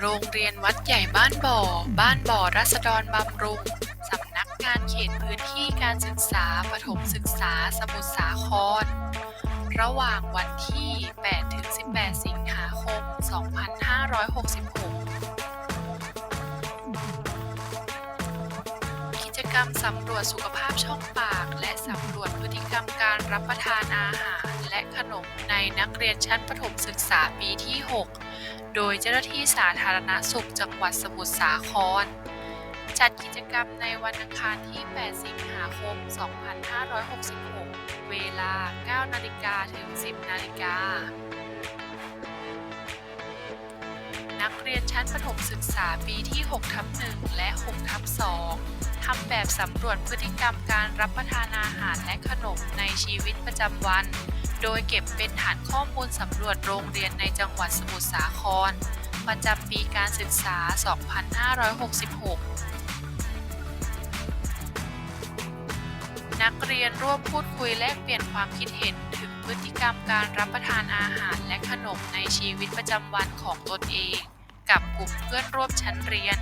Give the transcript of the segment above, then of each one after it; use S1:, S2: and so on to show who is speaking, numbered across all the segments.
S1: โรงเรียนวัดใหญ่บ้านบ่อ บ้านบ่อรัศดรบำรุง สำนักงานเขตพื้นที่การศึกษาประถมศึกษาสมุทรสาคร ระหว่างวันที่ 8-18 สิงหาคม 2566 กิจกรรมสำรวจสุขภาพช่องปาก และสำรวจพฤติกรรมการรับประทานอาหาร และขนมในนักเรียนชั้นประถมศึกษาปีที่ 6 โดยเจ้าหน้าที่สาธารณสุขจังหวัดสมุทรสาคร จัดกิจกรรมในวันอังคารที่ 8 สิงหาคม 2566 เวลา 9 นาฬิกาถึง 10 นาฬิกา นักเรียนชั้นประถมศึกษาปีที่6ทับ1และ6ทับ2ทำแบบสำรวจพฤติกรรมการรับประทานอาหารและขนมในชีวิตประจำวัน โดยเก็บเป็นฐานข้อมูลสำรวจโรงเรียนในจังหวัดสมุทรสาคร ประจำปีการศึกษา 2566นักเรียนร่วมพูดคุยแลกเปลี่ยนความคิดเห็นถึงพฤติกรรมการรับประทานอาหารและขนมในชีวิตประจำวันของตนเอง กับกลุ่มเพื่อนร่วมชั้นเรียน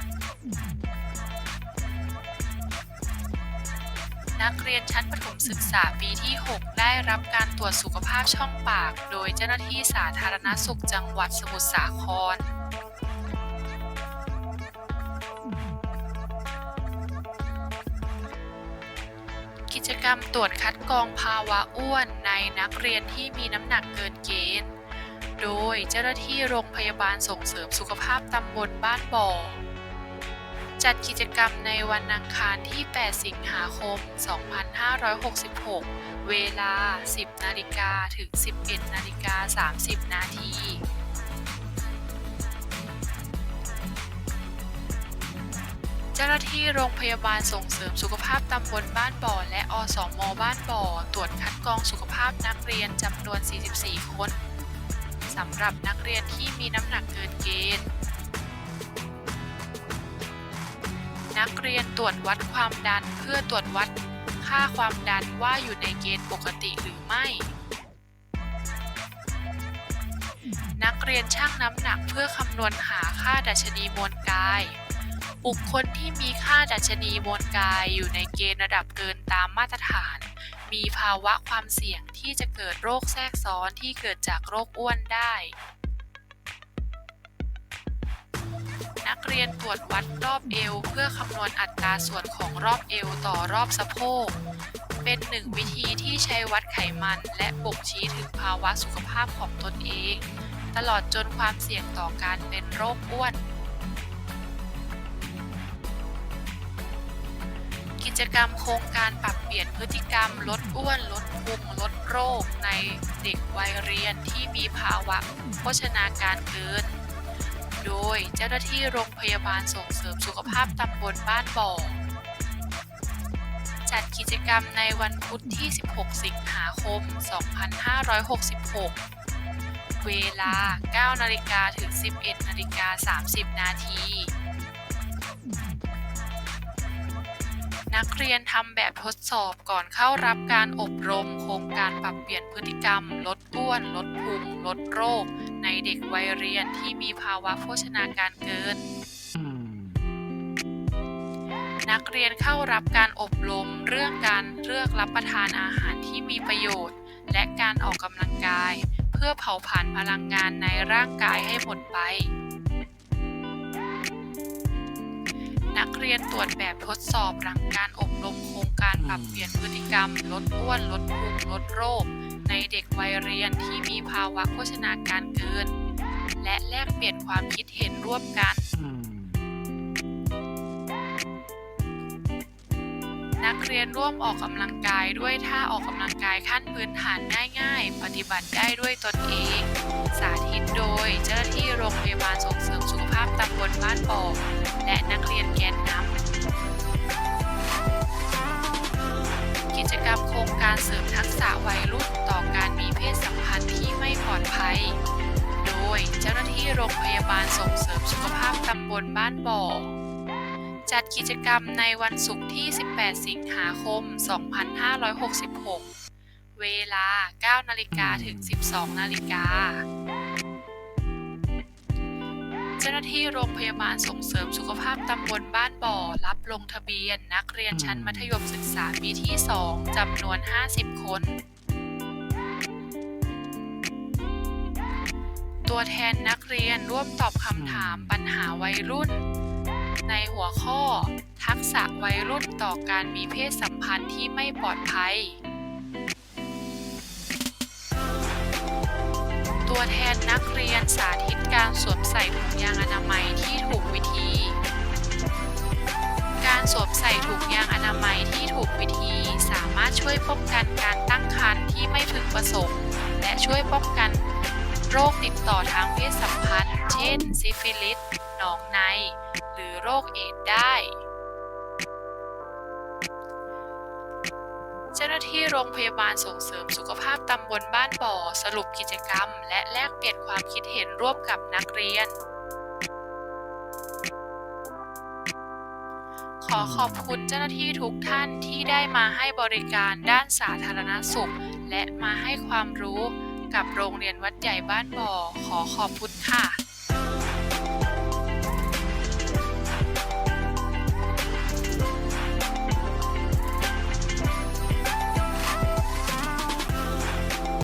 S1: นักเรียนชั้นประถมศึกษาปีที่ 6 ได้รับการตรวจสุขภาพช่องปาก โดยเจ้าหน้าที่สาธารณสุขจังหวัดสมุทรสาครกิจกรรมตรวจคัดกรองภาวะอ้วนในนักเรียนที่มีน้ำหนักเกินเกณฑ์ โดยเจ้าหน้าที่โรงพยาบาลส่งเสริมสุขภาพตำบลบ้านบ่อ จัดกิจกรรมในวันอังคารที่ 8 สิงหาคม 2566 เวลา 10 นาฬิกาถึง 11 นาฬิกา 30 นาทีเจ้าหน้าที่โรงพยาบาลส่งเสริมสุขภาพตำบลบ้านบ่อ และอสมบ้านบ่อ ตรวจคัดกรองสุขภาพนักเรียนจำนวน 44 คน สำหรับนักเรียนที่มีน้ำหนักเกินเกณฑ์ นักเรียนตรวจวัดความดันเพื่อตรวจวัดค่าความดันว่าอยู่ในเกณฑ์ปกติหรือไม่ นักเรียนชั่งน้ำหนักเพื่อคำนวณหาค่าดัชนีมวลกาย บุคคลที่มีค่าดัชนีมวลกายอยู่ในเกณฑ์ระดับเกินตามมาตรฐาน มีภาวะความเสี่ยงที่จะเกิดโรคแทรกซ้อนที่เกิดจากโรคอ้วนได้ นักเรียนตรวจวัดรอบเอวเพื่อคำนวณอัตราส่วนของรอบเอวต่อรอบสะโพก เป็นหนึ่งวิธีที่ใช้วัดไขมันและบ่งชี้ถึงภาวะสุขภาพของตนเอง ตลอดจนความเสี่ยงต่อการเป็นโรคอ้วน จกรรมโครงการปรับเปลี่ยนพฤติกรรมลดอ้วน ลดพุงลดโรค ในเด็กวัยเรียนที่มีภาวะโภชนาการเกิน โดยเจ้าหน้าที่โรงพยาบาลส่งเสริมสุขภาพตำบลบ้านบ่อจัดกิจกรรมในวันพุธที่ 16 สิงหาคม 2566 เวลา 9 นาฬิกาถึง 11 นาฬิกา 30 นาที นักเรียนทำแบบทดสอบก่อนเข้ารับการอบรม โครงการปรับเปลี่ยนพฤติกรรม ลดอ้วน ลดพุงลดโรค ในเด็กวัยเรียนที่มีภาวะโภชนาการเกิน นักเรียนเข้ารับการอบรมเรื่องการเลือกรับประทานอาหารที่มีประโยชน์ และการออกกำลังกาย เพื่อเผาผลาญพลังงานในร่างกายให้หมดไป นักเรียนตรวจแบบทดสอบหลังการอบรมโครงการปรับเปลี่ยนพฤติกรรม ลดอ้วน ลดพุงลดโรค ในเด็กวัยเรียนที่มีภาวะโภชนาการเกิน และแลกเปลี่ยนความคิดเห็นร่วมกันนักเรียนร่วมออกกำลังกายด้วยท่าออกกำลังกายขั้นพื้นฐานง่ายๆ ปฏิบัติได้ด้วยตนเอง สาธิตโดยเจ้าหน้าที่โรงพยาบาลส่งเสริมสุขภาพตำบลบ้านบ่อ และนักเรียนแกนนำกิจกรรมโครงการเสริมทักษะวัยรุ่นต่อการมีเพศสัมพันธ์ที่ไม่ปลอดภัย โดยเจ้าหน้าที่โรงพยาบาลส่งเสริมสุขภาพตำบลบ้านบ่อจัดกิจกรรมในวันศุกร์ที่ 18 สิงหาคม 2566 เวลา 9 นาฬิกาถึง 12 นาฬิกา เจ้าหน้าที่โรงพยาบาลส่งเสริมสุขภาพตำบลบ้านบ่อ รับลงทะเบียน นักเรียนชั้นมัธยมศึกษาปีที่ 2จำนวน 50 คน ตัวแทนนักเรียนร่วมตอบคำถามปัญหาวัยรุ่น ในหัวข้อ ทักษะวัยรุ่นต่อการมีเพศสัมพันธ์ที่ไม่ปลอดภัย ตัวแทนนักเรียนสาธิตการสวมใส่ถุงยางอนามัยที่ถูกวิธี การสวมใส่ถุงยางอนามัยที่ถูกวิธี สามารถช่วยป้องกันการตั้งครรภ์ที่ไม่พึงประสงค์ และช่วยป้องกันโรคติดต่อทางเพศสัมพันธ์ เช่น ซิฟิลิส หนองใน หรือโรคเอดส์ได้าที่โรงพยาบาลส่งเสริมสุขภาพตำบลบ้านบ่อ สรุปกิจกรรม และแลกเปลี่ยนความคิดเห็นร่วมกับนักเรียน ขอขอบคุณเจ้าหน้าที่ทุกท่านที่ได้มาให้บริการด้านสาธารณสุข และมาให้ความรู้กับโรงเรียนวัดใหญ่บ้านบ่อ ขอขอบคุณค่ะ